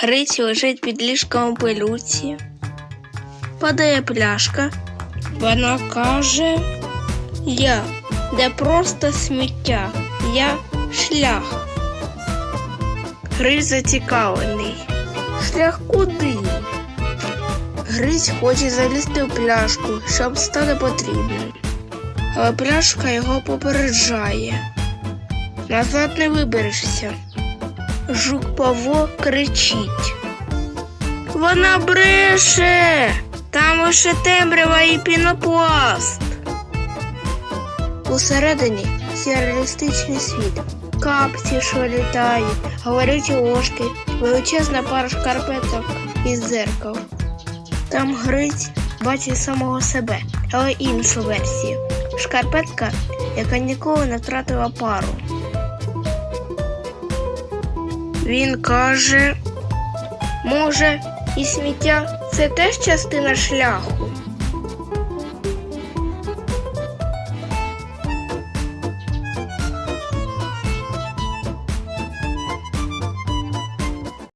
Гриць лежить під ліжком у пилюці. Падає пляшка. Вона каже: Я де просто сміття, я шлях. Гриць зацікавлений. Шлях куди? Гриць хоче залізти в пляшку, щоб стати потрібним. Але пляшка його попереджає. Назад не виберешся. Жук Павло кричить. Вона бреше! Там лише темрява і пінопласт. Усередині сюрреалістичний світ. Капці, що літають, говорячі ложки, величезна пара шкарпеток із зеркал. Там Гриць бачить самого себе, але іншу версію. Шкарпетка, яка ніколи не втратила пару. Він каже, може, і сміття це теж частина шляху.